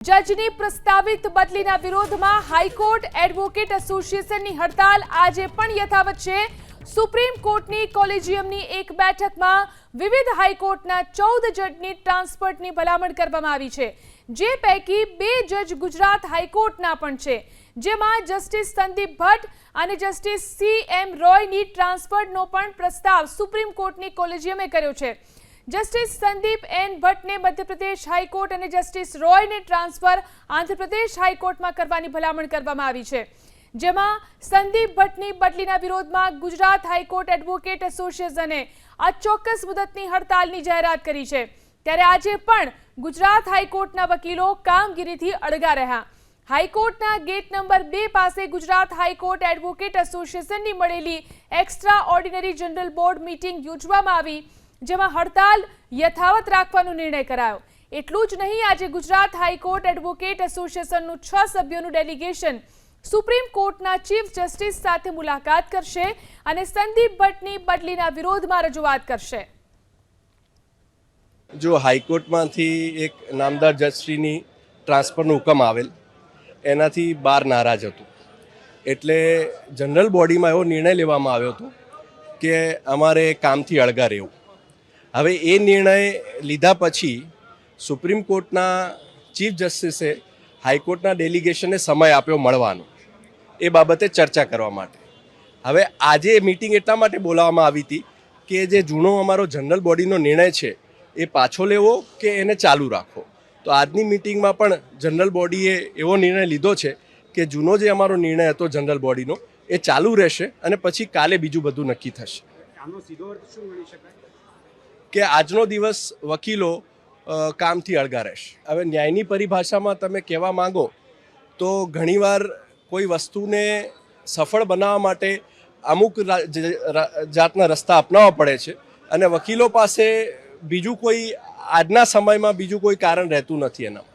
જજની પ્રસ્તાવિત બદલીના વિરોધમાં high court advocate એસોસિએશનની હડતાલ આજે પણ યથાવત છે. સુપ્રીમ કોર્ટની કોલેજિયમની એક બેઠકમાં વિવિધ હાઈકોર્ટના ચૌદ જજની ટ્રાન્સફરની ભલામણ કરવામાં આવી છે. જે પૈકી બે જજ ગુજરાત હાઈકોર્ટના પણ છે. જેમાં જસ્ટિસ સંદીપ ભટ્ટ અને જસ્ટિસ સી એમ રોયની ટ્રાન્સફરનો પણ પ્રસ્તાવ સુપ્રીમ કોર્ટની કોલેજિયમે કર્યો છે. જસ્ટિસ સંદીપ એન ભટ્ટને મધ્યપ્રદેશ હાઈકોર્ટ અને જસ્ટિસ રોયને ટ્રાન્સફર આંધ્રપ્રદેશ હાઈકોર્ટમાં કરવાની ભલામણ કરવામાં આવી છે. જેમાં સંદીપ ભટ્ટની બદલીના વિરોધમાં ગુજરાત હાઈકોર્ટ એડવોકેટ એસોસિએશને આ ચોક્કસ મુદતની હડતાલની જાહેરાત કરી છે. ત્યારે આજે પણ ગુજરાત હાઈકોર્ટના વકીલો કામગીરીથી અળગા રહ્યા. હાઈકોર્ટના ગેટ નંબર બે પાસે ગુજરાત હાઈકોર્ટ એડવોકેટ એસોસિએશનની મળેલી extraordinary general board meeting યોજવામાં આવી. જેમાં હડતાલ યથાવત રાખવાનો નિર્ણય કરાયો. એટલું જ નહીં, આજે ગુજરાત હાઈકોર્ટ એડવોકેટ એસોસિએશનનું છ સભ્યોનું ડેલિગેશન સુપ્રીમ કોર્ટના ચીફ જસ્ટિસ સાથે મુલાકાત કરશે અને સંદીપ ભટ્ટની બદલીના વિરોધમાં રજૂઆત કરશે. જો હાઈકોર્ટમાંથી એક નામદાર જજશ્રીની ટ્રાન્સફરનો હુકમ આવેલ, એનાથી બાર નારાજ હતું. એટલે જનરલ બોડીમાં એવો નિર્ણય લેવામાં આવ્યો હતો કે અમારે કામથી અળગા રહેવું. હવે એ નિર્ણય લીધા પછી સુપ્રીમ કોર્ટના ચીફ જસ્ટિસે હાઈકોર્ટના ડેલિગેશનને સમય આપ્યો મળવાનો, એ બાબતે ચર્ચા કરવા માટે. હવે આજે મિટિંગ એટલા માટે બોલાવવામાં આવી હતી કે જે જૂનો અમારો જનરલ બોડીનો નિર્ણય છે, એ પાછો લેવો કે એને ચાલુ રાખવો? તો આજની મિટિંગમાં પણ જનરલ બોડીએ એવો નિર્ણય લીધો છે કે જૂનો જે અમારો નિર્ણય હતો જનરલ બોડીનો, એ ચાલુ રહેશે અને પછી કાલે બીજું બધું નક્કી થશે. આનો સીધો અર્થ શું મળી શકાય? કે આજનો દિવસ વકીલો કામથી અળગા રહેશે. હવે ન્યાયની પરિભાષામાં તમે કહેવા માંગો, તો ઘણીવાર કોઈ વસ્તુને સફળ બનાવવા માટે અમુક જાતના રસ્તા અપનાવવા પડે છે અને વકીલો પાસે બીજું કોઈ, આજના સમયમાં બીજું કોઈ કારણ રહેતું નથી એના